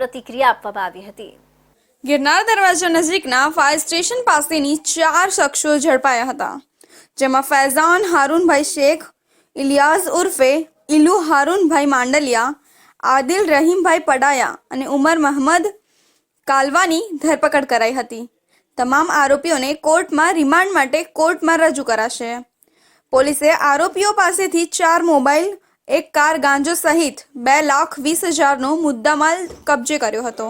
પ્રતિક્રિયા આપવામાં આવી હતી. ગિરનાર દરવાજા નજીકના ફાયર સ્ટેશન પાસેની ચાર શખ્સો ઝડપાયા હતા, જેમાં ફૈઝાન હારૂનભાઈ શેખ, ઇલિયાઝ ઉર્ફે ઇલુ હારૂનભાઈ માંડલિયા, આદિલ રહીમભાઈ પડાયા અને ઉમર મહમદ કાલવાની ધરપકડ કરાઈ હતી. તમામ આરોપીઓને કોર્ટમાં રિમાન્ડ માટે કોર્ટમાં રજૂ કરાશે. પોલીસે આરોપીઓ પાસેથી ચાર મોબાઈલ એક કાર ગાંજો સહિત બે લાખ વીસ હજારનો મુદ્દામાલ કબજે કર્યો હતો.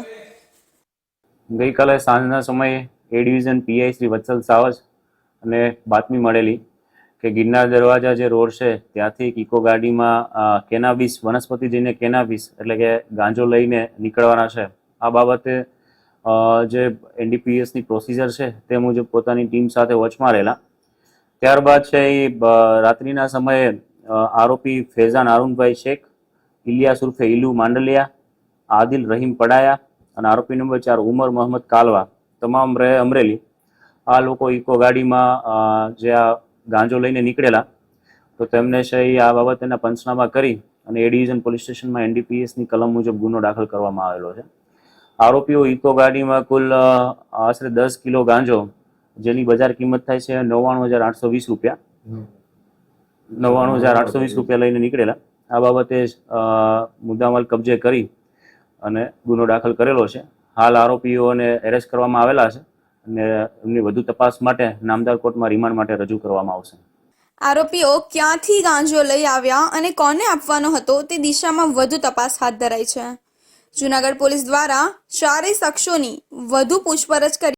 ગઈકાલે સાંજના સમયે A division PI Shri Vatsal Savaj અને બાતમી મળેલી કે ગિરનાર દરવાજા જે રોડ છે, ત્યાંથી એક ઇકો ગાડીમાં કેનાબીસ, વનસ્પતિ જઈને કેનાબીસ એટલે કે ગાંજો લઈને નીકળવાના છે. આ બાબતે જે એનડીપીએસની પ્રોસિજર છે, તે મુજબ પોતાની ટીમ સાથે વચમાં રહેલા. ત્યારબાદ છે એ રાત્રિના સમયે આરોપી ફેઝાન અરુણભાઈ શેખ, ઇલિયાસ ઉર્ફે ઇલુ માંડલિયા, આદિલ રહીમ પડાયા અને આરોપી નંબર ચાર ઉમર મોહમ્મદ કાલવા. તમામ અમરેલી. આ લોકો ઇકો ગાડીમાં જે આ ગાંજો લઈને નીકળેલા, તો તેમને છે આ બાબતેના પંચનામા કરી અને એ ડિવિઝન પોલીસ સ્ટેશનમાં એનડીપીએસની કલમ મુજબ ગુનો દાખલ કરવામાં આવેલો છે. આરોપીઓ ઇકો ગાડીમાં કુલ આશરે દસ કિલો ગાંજો, જેની બજાર કિંમત થાય છે નવ્વાણું હજાર આઠસો વીસ રૂપિયા. નવ્વાણું હજાર આઠસો વીસ રૂપિયા લઈને નીકળેલા. આ બાબતે મુદ્દામાલ કબજે કરી અને ગુનો દાખલ કરેલો છે. હાલ આરોપીઓને એરેસ્ટ કરવામાં આવેલા છે અને એમની વધુ તપાસ માટે નામદાર કોર્ટમાં રિમાન્ડ માટે રજૂ કરવામાં આવશે. આરોપીઓ ક્યાંથી ગાંજો લઈ આવ્યા અને કોને આપવાનો હતો તે દિશામાં વધુ તપાસ હાથ ધરાઈ છે. જુનાગઢ પોલીસ દ્વારા ચારેય શખ્સોની વધુ પૂછપરછ કરી